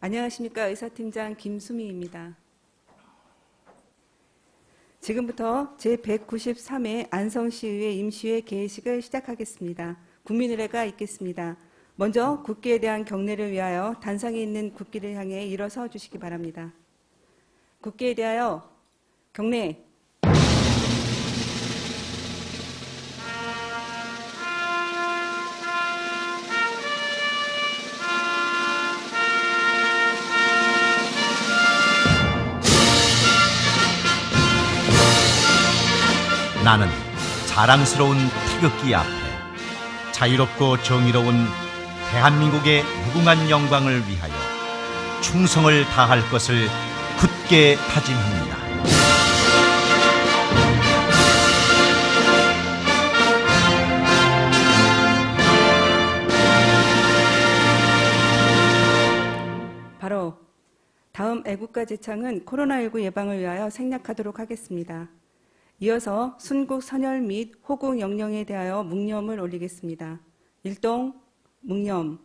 안녕하십니까 의사팀장 김수미입니다. 지금부터 제193회 안성시의회 임시회 개회식을 시작하겠습니다. 국민의례가 있겠습니다. 먼저 국기에 대한 경례를 위하여 단상에 있는 국기를 향해 일어서 주시기 바랍니다. 국기에 대하여 경례. 나는 자랑스러운 태극기 앞에 자유롭고 정의로운 대한민국의 무궁한 영광을 위하여 충성을 다할 것을 굳게 다짐합니다. 바로 다음 애국가 제창은 코로나19 예방을 위하여 생략하도록 하겠습니다. 이어서 순국 선열 및 호국 영령에 대하여 묵념을 올리겠습니다. 일동 묵념.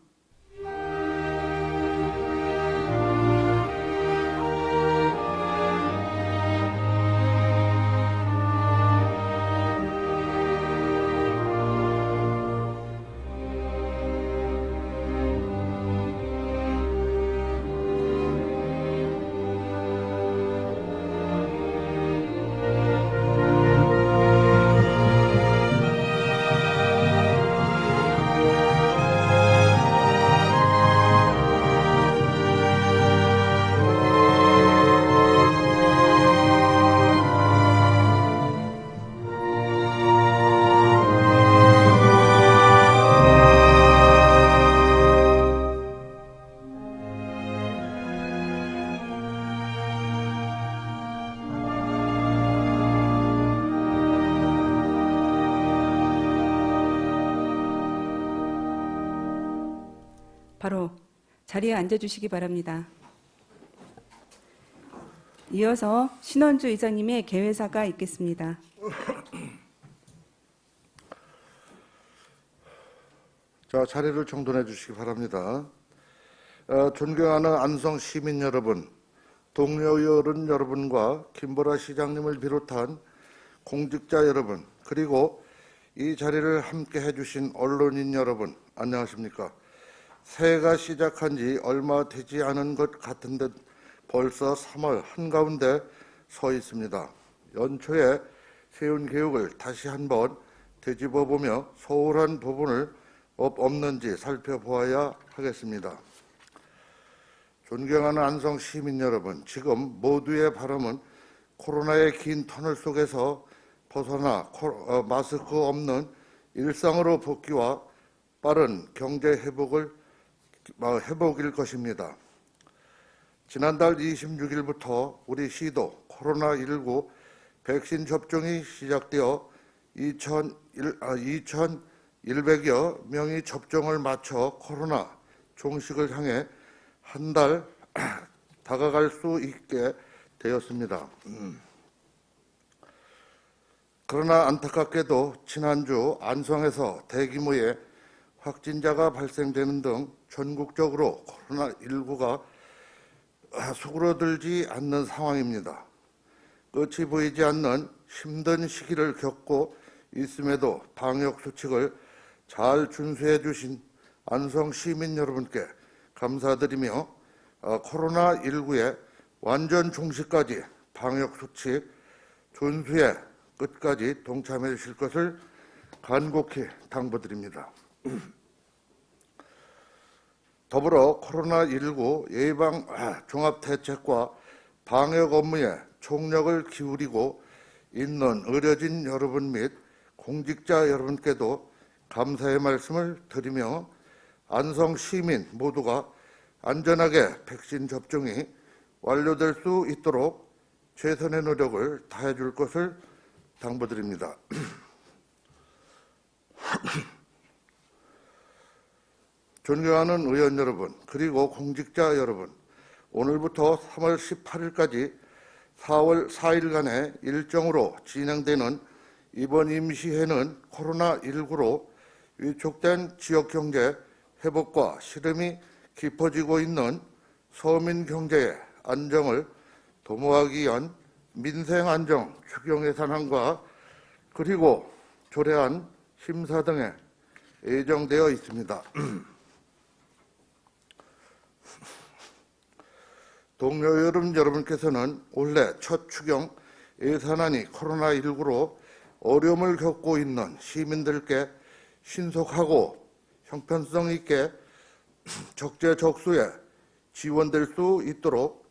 바로 자리에 앉아주시기 바랍니다. 이어서 신원주 이사님의 개회사가 있겠습니다. 자, 자리를 정돈해 주시기 바랍니다. 어, 존경하는 안성 시민 여러분, 동료 의원 여러분과 김보라 시장님을 비롯한 공직자 여러분, 그리고 이 자리를 함께 해주신 언론인 여러분, 안녕하십니까? 새해가 시작한 지 얼마 되지 않은 것 같은데 벌써 3월 한가운데 서 있습니다. 연초에 세운 계획을 다시 한번 되짚어 보며 소홀한 부분을 업- 없는지 살펴보아야 하겠습니다. 존경하는 안성 시민 여러분, 지금 모두의 바람은 코로나의 긴 터널 속에서 벗어나 코- 어, 마스크 없는 일상으로 복귀와 빠른 경제 회복을 어, 회복일 것입니다. 지난달 26일부터 우리 시도 코로나19 백신 접종이 시작되어 2,100여 아, 2,100여 명이 접종을 마쳐 코로나 종식을 향해 한 달 다가갈 수 있게 되었습니다. 음. 그러나 안타깝게도 지난주 안성에서 대규모의 확진자가 발생되는 등 전국적으로 코로나19가 수그러들지 않는 상황입니다. 끝이 보이지 않는 힘든 시기를 겪고 있음에도 방역 수칙을 잘 준수해 주신 안성 시민 여러분께 감사드리며 어, 코로나19의 완전 종식까지 방역 수칙 준수에 끝까지 동참해 주실 것을 간곡히 당부드립니다. 더불어 코로나19 예방 아, 종합대책과 방역 업무에 총력을 기울이고 있는 의료진 여러분 및 공직자 여러분께도 감사의 말씀을 드리며 안성 시민 모두가 안전하게 백신 접종이 완료될 수 있도록 최선의 노력을 다해 줄 것을 당부드립니다. 존경하는 의원 여러분, 그리고 공직자 여러분, 오늘부터 3월 18일까지 4월 4일간의 일정으로 진행되는 이번 임시회는 코로나19로 위축된 지역 경제 회복과 시름이 깊어지고 있는 서민 경제의 안정을 도모하기 위한 민생 안정 추경 예산안과 그리고 조례안 심사 등에 예정되어 있습니다. 동료 여러분 여러분께서는 올해 첫 추경 예산안이 코로나19로 어려움을 겪고 있는 시민들께 신속하고 형편성 있게 적재적소에 지원될 수 있도록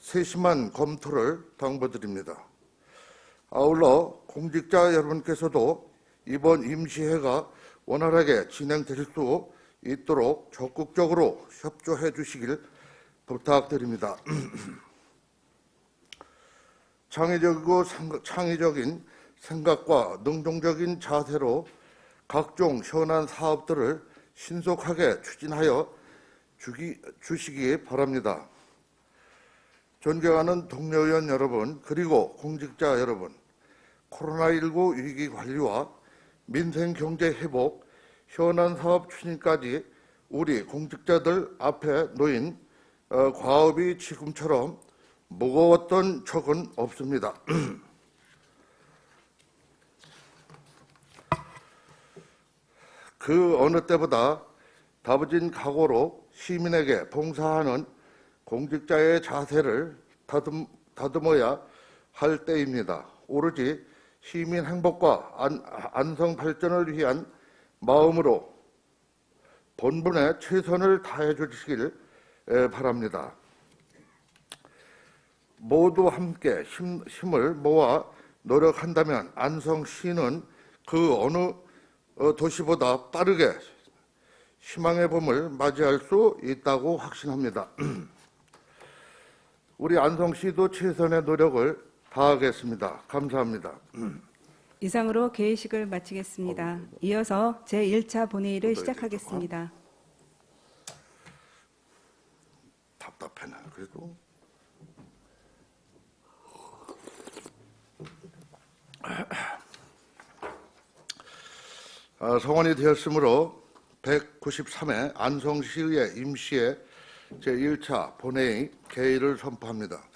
세심한 검토를 당부드립니다. 아울러 공직자 여러분께서도 이번 임시회가 원활하게 진행될 수 있도록 적극적으로 협조해 주시길 부탁드립니다. 창의적이고 창의적인 생각과 능동적인 자세로 각종 현안 사업들을 신속하게 추진하여 주기, 주시기 바랍니다. 존경하는 동료 의원 여러분, 그리고 공직자 여러분, 코로나19 위기 관리와 민생 경제 회복, 현안 사업 추진까지 우리 공직자들 앞에 놓인 어, 과업이 지금처럼 무거웠던 적은 없습니다. 그 어느 때보다 다부진 각오로 시민에게 봉사하는 공직자의 자세를 다듬, 다듬어야 할 때입니다. 오로지 시민 행복과 안, 안성 발전을 위한 마음으로 본분에 최선을 다해 주시길 에, 바랍니다. 모두 함께 힘, 힘을 모아 노력한다면 안성시는 그 어느 어, 도시보다 빠르게 희망의 봄을 맞이할 수 있다고 확신합니다. 우리 안성시도 최선의 노력을 다하겠습니다. 감사합니다. 이상으로 개회식을 마치겠습니다. 이어서 제1차 본회의를 시작하겠습니다. 답답해네. 그래도 아, 성원이 되었으므로 193회 안성시의회 임시회 제1차 본회의 개의를 선포합니다.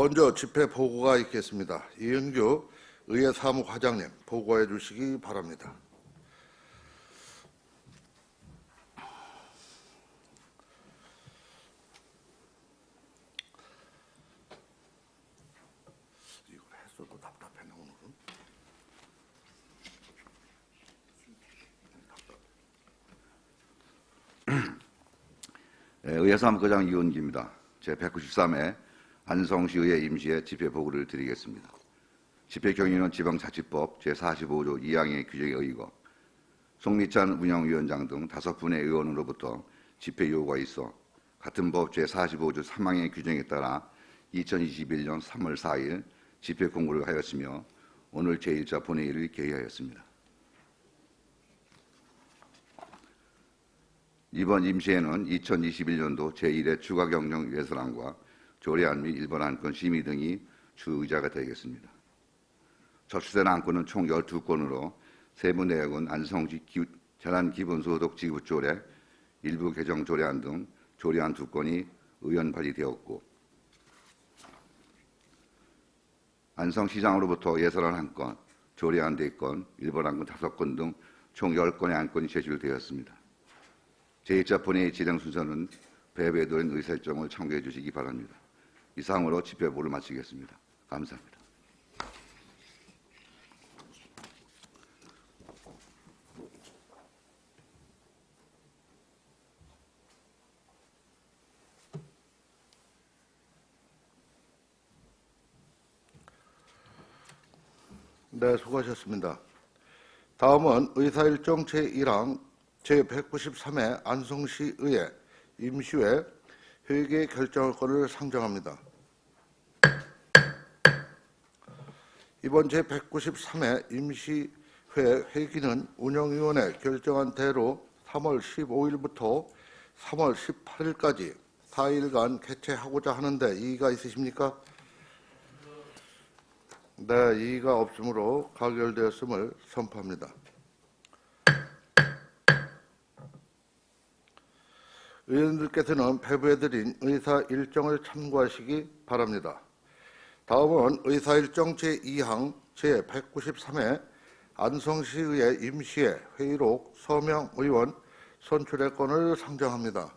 먼저 집회 보고가 있겠습니다. 이은규 의회 사무과장님 보고해 주시기 바랍니다. 예, 의회사무과장 이원기입니다. 제 193회 안성시의회 임시회 집회 보고를 드리겠습니다. 집회 경위는 지방자치법 제45조 2항의 규정에 의거 송미찬 운영위원장 등 다섯 분의 의원으로부터 집회 요구가 있어 같은 법 제45조 3항의 규정에 따라 2021년 3월 4일 집회 공고를 하였으며 오늘 제1차 본회의를 개의하였습니다. 이번 임시회는 2021년도 제1회 추가경정 예산안과 조례안 및 일본 안건 심의 등이 주의자가 되겠습니다. 접수된 안건은 총 12건으로 세부 내역은 안성시 기- 재난기본소득 지급 조례, 일부 개정 조례안 등 조례안 두 건이 의원 발의되었고 안성시장으로부터 예산안 한 건, 조례안 4건, 일본 안건 5건 등 총 10건의 안건이 제출되었습니다. 제1차 본회의 진행 순서는 배배도인 의사일정을 참고해 주시기 바랍니다. 이상으로 집회보를 마치겠습니다. 감사합니다. 네, 수고하셨습니다. 다음은 의사일정 제1항 제193회 안성시의회 임시회 회계 결정할 건을 상정합니다. 이번 제193회 임시회 회기는 운영위원회 결정한 대로 3월 15일부터 3월 18일까지 4일간 개최하고자 하는데 이의가 있으십니까? 네, 이의가 없으므로 가결되었음을 선포합니다. 의원들께서는 배부해드린 의사 일정을 참고하시기 바랍니다. 다음은 의사 일정 제2항 제193회 안성시의회 임시회 회의록 서명 의원 선출의 건을 상정합니다.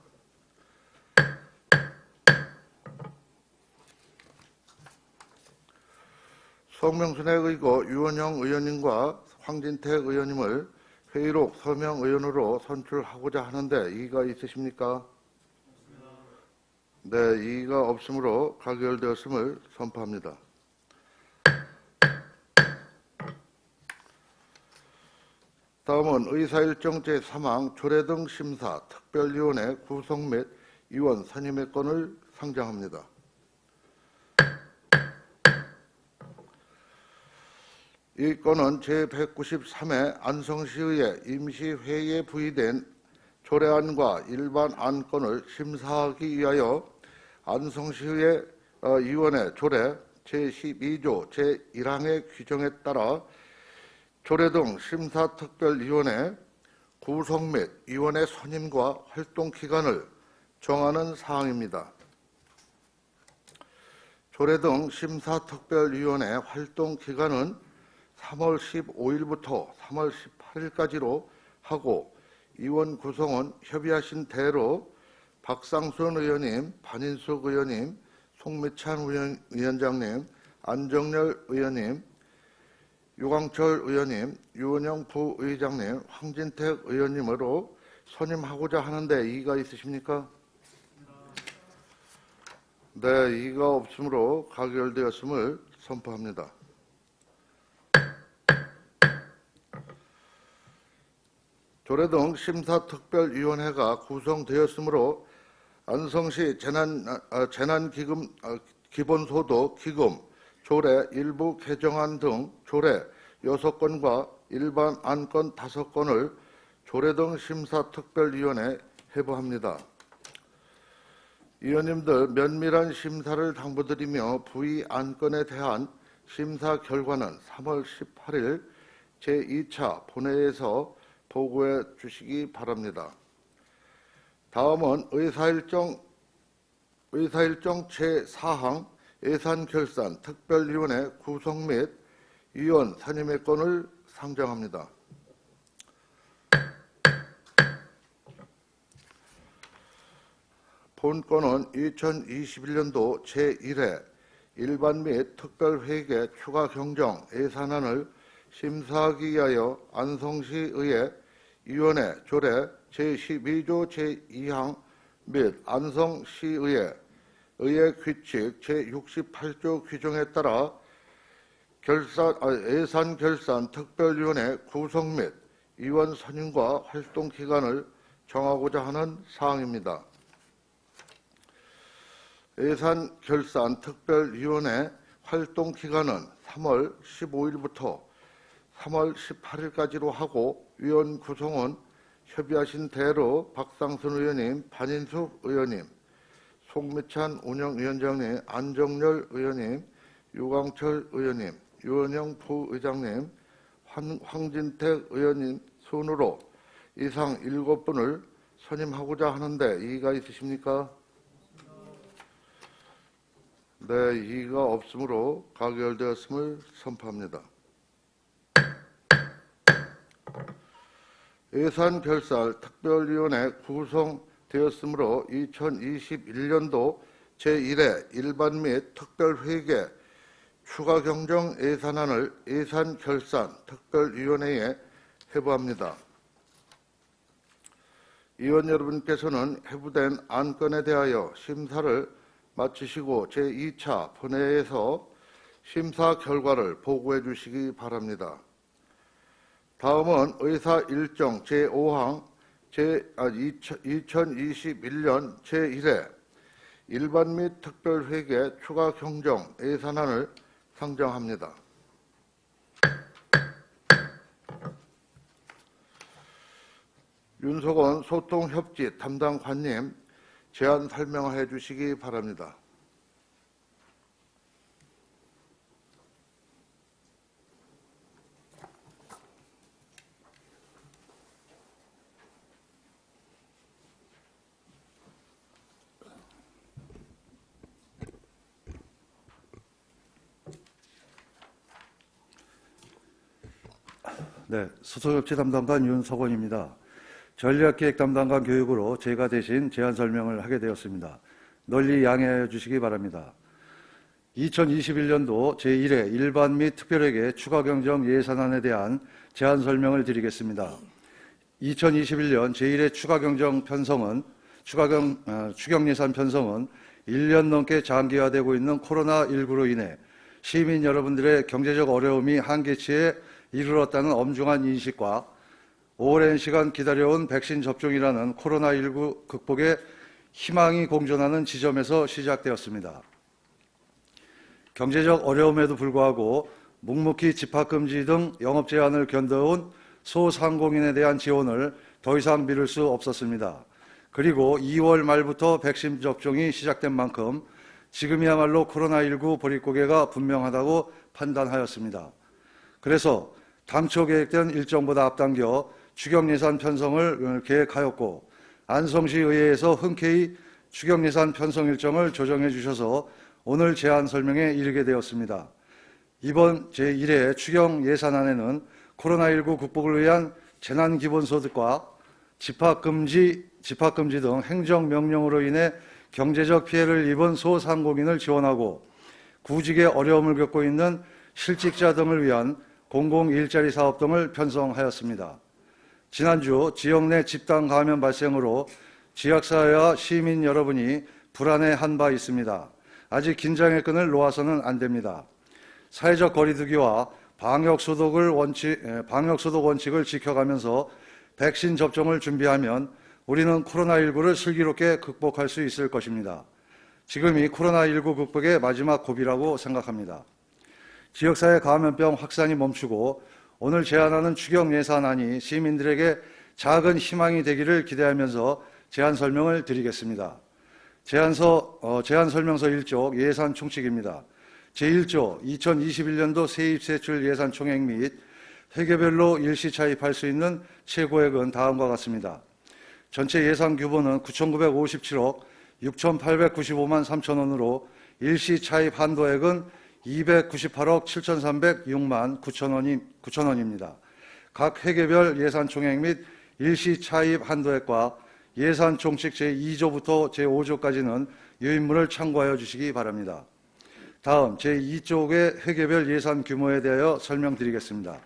성명순에 의거 유원영 의원님과 황진택 의원님을 회의록 서명 의원으로 선출하고자 하는데 이의가 있으십니까? 네, 이의가 없으므로 가결되었음을 선포합니다. 다음은 의사일정 제3항 조례 등 심사 특별위원회 구성 및 위원 선임의 건을 상정합니다. 이 건은 제193회 안성시의회 임시회의에 부의된 조례안과 일반 안건을 심사하기 위하여 안성시의회 어, 위원회 조례 제12조 제1항의 규정에 따라 조례 등 심사특별위원회 구성 및 위원회 선임과 활동 기간을 정하는 사항입니다. 조례 등 심사특별위원회 활동 기간은 3월 15일부터 3월 18일까지로 하고 위원 구성은 협의하신 대로 박상순 의원님, 반인숙 의원님, 송미찬 의원, 위원장님, 안정열 의원님, 유광철 의원님, 유원영 부의장님, 황진택 의원님으로 선임하고자 하는데 이의가 있으십니까? 네, 이의가 없으므로 가결되었음을 선포합니다. 조례동 심사특별위원회가 구성되었으므로 안성시 재난 아, 재난기금 아, 기본소득 기금 조례 일부 개정안 등 조례 6건과 일반 안건 5건을 조례 등 심사 특별위원회 해부합니다. 위원님들 면밀한 심사를 당부드리며 부의 안건에 대한 심사 결과는 3월 18일 제2차 본회의에서 보고해 주시기 바랍니다. 다음은 의사일정 의사일정 제4항 예산결산 특별위원회 구성 및 위원 선임의 건을 상정합니다. 본건은 2021년도 제1회 일반 및 특별회계 추가 경정 예산안을 심사하기 위하여 안성시의회 위원회 조례 제12조 제2항 및 안성시의회 의회 규칙 제68조 규정에 따라 결산, 아, 예산 결산 특별위원회 구성 및 위원 선임과 활동 기간을 정하고자 하는 사항입니다. 예산 결산 특별위원회 활동 기간은 3월 15일부터 3월 18일까지로 하고 위원 구성은 협의하신 대로 박상순 의원님, 반인숙 의원님, 송미찬 운영위원장님, 안정열 의원님, 유광철 의원님, 유원영 부의장님, 황, 황진택 의원님 순으로 이상 일곱 분을 선임하고자 하는데 이의가 있으십니까? 네, 이의가 없으므로 가결되었음을 선포합니다. 예산결산 특별위원회 구성되었으므로 2021년도 제1회 일반 및 특별회계 추가 경정 예산안을 예산 결산 특별위원회에 해부합니다. 위원 여러분께서는 해부된 안건에 대하여 심사를 마치시고 제2차 본회의에서 심사 결과를 보고해 주시기 바랍니다. 다음은 의사 일정 제5항 제, 아, 2021년 제1회 일반 및 특별회계 추가 경정 예산안을 상정합니다. 윤석원 소통협지 담당관님 제안 설명해 주시기 바랍니다. 네, 소속업체 담당관 윤석원입니다. 전략기획 담당관 교육으로 제가 대신 제안 설명을 하게 되었습니다. 널리 양해해 주시기 바랍니다. 2021년도 제1회 일반 및 특별회계 추가 경정 예산안에 대한 제안 설명을 드리겠습니다. 2021년 제1회 추가 경정 편성은 추가경 어, 추경 예산 편성은 1년 넘게 장기화되고 있는 코로나19로 인해 시민 여러분들의 경제적 어려움이 한계치에 이르렀다는 엄중한 인식과 오랜 시간 기다려온 백신 접종이라는 코로나19 극복에 희망이 공존하는 지점에서 시작되었습니다. 경제적 어려움에도 불구하고 묵묵히 집합금지 등 영업 제한을 견뎌온 소상공인에 대한 지원을 더 이상 미룰 수 없었습니다. 그리고 2월 말부터 백신 접종이 시작된 만큼 지금이야말로 코로나19 보릿고개가 분명하다고 판단하였습니다. 그래서 당초 계획된 일정보다 앞당겨 추경 예산 편성을 계획하였고 안성시 의회에서 흔쾌히 추경 예산 편성 일정을 조정해 주셔서 오늘 제안 설명에 이르게 되었습니다. 이번 제1회 추경 예산안에는 코로나19 극복을 위한 재난기본소득과 집합금지, 집합금지 등 행정명령으로 인해 경제적 피해를 입은 소상공인을 지원하고 구직의 어려움을 겪고 있는 실직자 등을 위한 공공 일자리 사업 등을 편성하였습니다. 지난주 지역 내 집단 감염 발생으로 지역사회와 시민 여러분이 불안해한 바 있습니다. 아직 긴장의 끈을 놓아서는 안 됩니다. 사회적 거리두기와 방역 소독을 원칙, 방역 소독 원칙을 지켜가면서 백신 접종을 준비하면 우리는 코로나19를 슬기롭게 극복할 수 있을 것입니다. 지금이 코로나19 극복의 마지막 고비라고 생각합니다. 지역사회 감염병 확산이 멈추고 오늘 제안하는 추경 예산안이 시민들에게 작은 희망이 되기를 기대하면서 제안 설명을 드리겠습니다. 제안서, 어, 제안 설명서 1쪽 예산 총칙입니다. 제1조 2021년도 세입세출 예산 총액 및 회계별로 일시 차입할 수 있는 최고액은 다음과 같습니다. 전체 예산 규모는 9,957억 6,895만 3천 원으로 일시 차입 한도액은 298억 7,306만 9천 원이 9천 원입니다. 각 회계별 예산 총액 및 일시 차입 한도액과 예산 총칙 제2조부터 제5조까지는 유인물을 참고하여 주시기 바랍니다. 다음 제2쪽의 회계별 예산 규모에 대하여 설명드리겠습니다.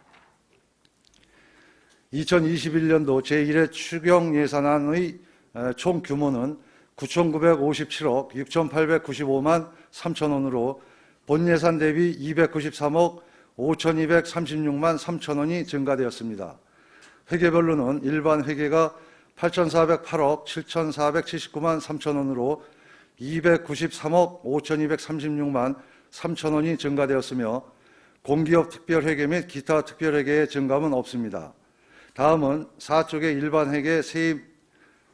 2021년도 제1회 추경 예산안의 총 규모는 9,957억 6,895만 3천 원으로 본 예산 대비 293억 5,236만 3천 원이 증가되었습니다. 회계별로는 일반 회계가 8,408억 7,479만 3천 원으로 293억 5,236만 3천 원이 증가되었으며 공기업 특별회계 및 기타 특별회계의 증감은 없습니다. 다음은 4쪽의 일반 회계 세입,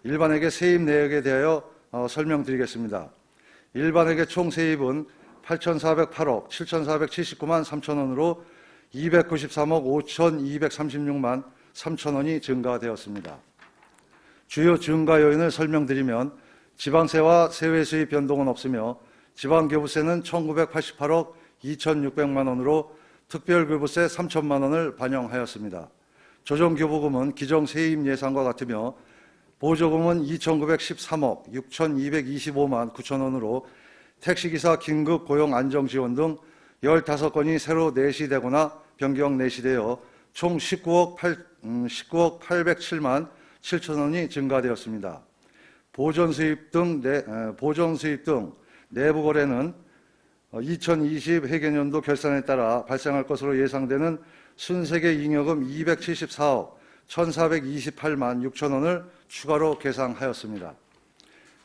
일반 회계 세입 내역에 대하여 어, 설명드리겠습니다. 일반 회계 총 세입은 8,408억 7,479만 3천 원으로 293억 5,236만 3천 원이 증가되었습니다. 주요 증가 요인을 설명드리면 지방세와 세외 수입 변동은 없으며 지방교부세는 1,988억 2,600만 원으로 특별교부세 3천만 원을 반영하였습니다. 조정교부금은 기정 세입 예산과 같으며 보조금은 2,913억 6,225만 9천 원으로 택시기사 긴급 고용 안정 지원 등 15건이 새로 내시되거나 변경 내시되어 총 19억, 8, 음, 19억 807만 7천 원이 증가되었습니다. 보전 수입 등 내, 에, 보전 수입 등 내부 거래는 2020 회계년도 결산에 따라 발생할 것으로 예상되는 순세계 잉여금 274억 1,428만 6천 원을 추가로 계상하였습니다.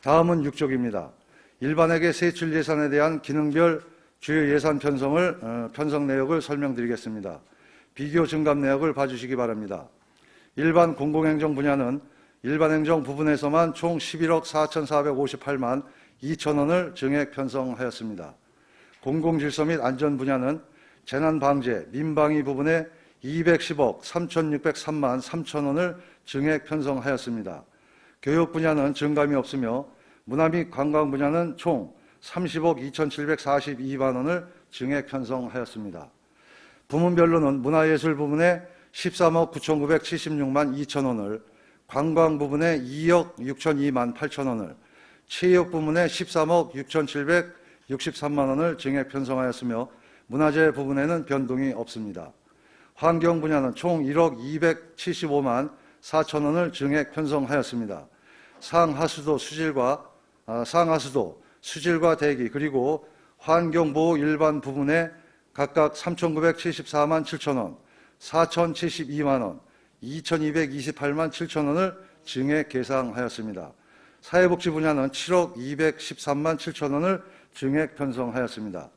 다음은 6쪽입니다. 일반에게 세출 예산에 대한 기능별 주요 예산 편성을 어, 편성 내역을 설명드리겠습니다. 비교 증감 내역을 봐주시기 바랍니다. 일반 공공행정 분야는 일반 행정 부분에서만 총 11억 4,458만 2천 원을 증액 편성하였습니다. 공공질서 및 안전 분야는 재난 방재, 민방위 부분에 210억 3,603만 3천 원을 증액 편성하였습니다. 교육 분야는 증감이 없으며 문화 및 관광 분야는 총 30억 2,742만 원을 증액 편성하였습니다. 부문별로는 문화예술 부문에 13억 9,976만 2천 원을, 관광 부문에 2억 6,002만 8천 원을, 체육 부문에 13억 6,763만 원을 증액 편성하였으며 문화재 부분에는 변동이 없습니다. 환경 분야는 총 1억 275만 4천 원을 증액 편성하였습니다. 상하수도 수질과 아, 상하수도 수질과 대기 그리고 환경보호 일반 부분에 각각 3,974만 7천 원, 4,072만 원, 2,228만 7천 원을 증액 계상하였습니다. 사회복지 분야는 7억 213만 7천 원을 증액 편성하였습니다.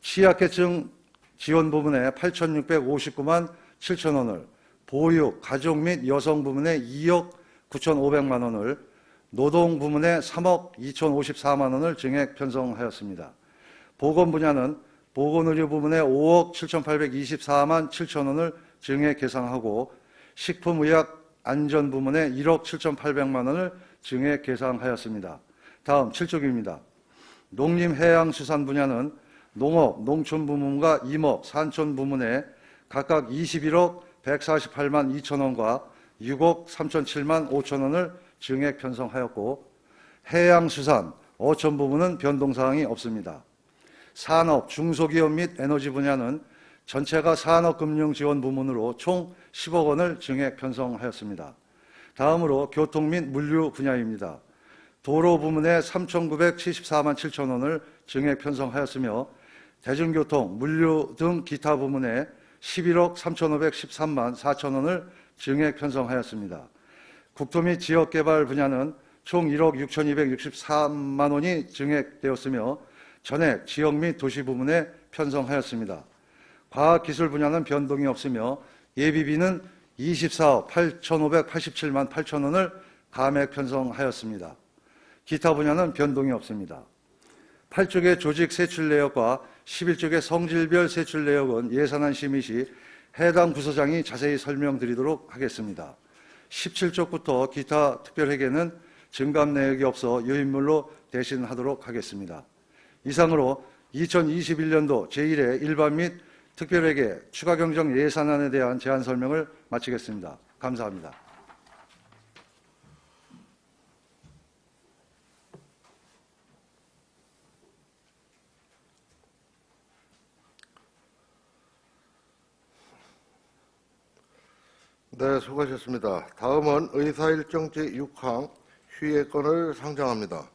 취약계층 지원 부분에 8,659만 7천 원을, 보육, 가족 및 여성 부문에 2억 9,500만 원을, 노동 부문에 3억 2,054만 원을 증액 편성하였습니다. 보건 분야는 보건의료 부문에 5억 7,824만 7천 원을 증액 계상하고 식품의약 안전 부문에 1억 7,800만 원을 증액 계상하였습니다. 다음 7쪽입니다. 농림해양수산 분야는 농업, 농촌 부문과 임업, 산촌 부문에 각각 21억 148만 2천 원과 6억 3,007만 5천 원을 증액 편성하였고 해양수산, 어촌 부문은 변동사항이 없습니다. 산업, 중소기업 및 에너지 분야는 전체가 산업금융지원 부문으로 총 10억 원을 증액 편성하였습니다. 다음으로 교통 및 물류 분야입니다. 도로 부문에 3,974만 7천 원을 증액 편성하였으며 대중교통, 물류 등 기타 부문에 11억 3,513만 4천 원을 증액 편성하였습니다. 국토 및 지역개발 분야는 총 1억 6,263만 원이 증액되었으며 전액 지역 및 도시 부문에 편성하였습니다. 과학기술 분야는 변동이 없으며 예비비는 24억 8,587만 8천 원을 감액 편성하였습니다. 기타 분야는 변동이 없습니다. 8쪽의 조직 세출 내역과 11쪽의 성질별 세출 내역은 예산안 심의 시 해당 부서장이 자세히 설명드리도록 하겠습니다. 17쪽부터 기타 특별회계는 증감 내역이 없어 유인물로 대신하도록 하겠습니다. 이상으로 2021년도 제1회 일반 및 특별회계 추가 경정 예산안에 대한 제안 설명을 마치겠습니다. 감사합니다. 네, 수고하셨습니다. 다음은 의사일정 제6항 휴예권을 상정합니다.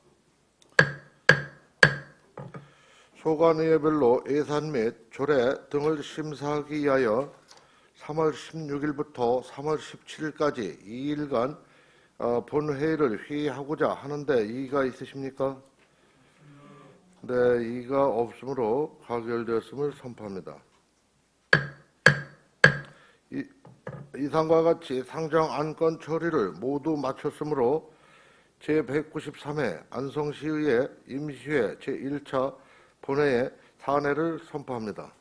소관의회별로 예산 및 조례 등을 심사하기 위하여 3월 16일부터 3월 17일까지 2일간 어, 본회의를 회의하고자 하는데 이의가 있으십니까? 네, 이의가 없으므로 가결되었음을 선포합니다. 이상과 같이 상정 안건 처리를 모두 마쳤으므로 제193회 안성시의회 임시회 제1차 본회의 사내를 선포합니다.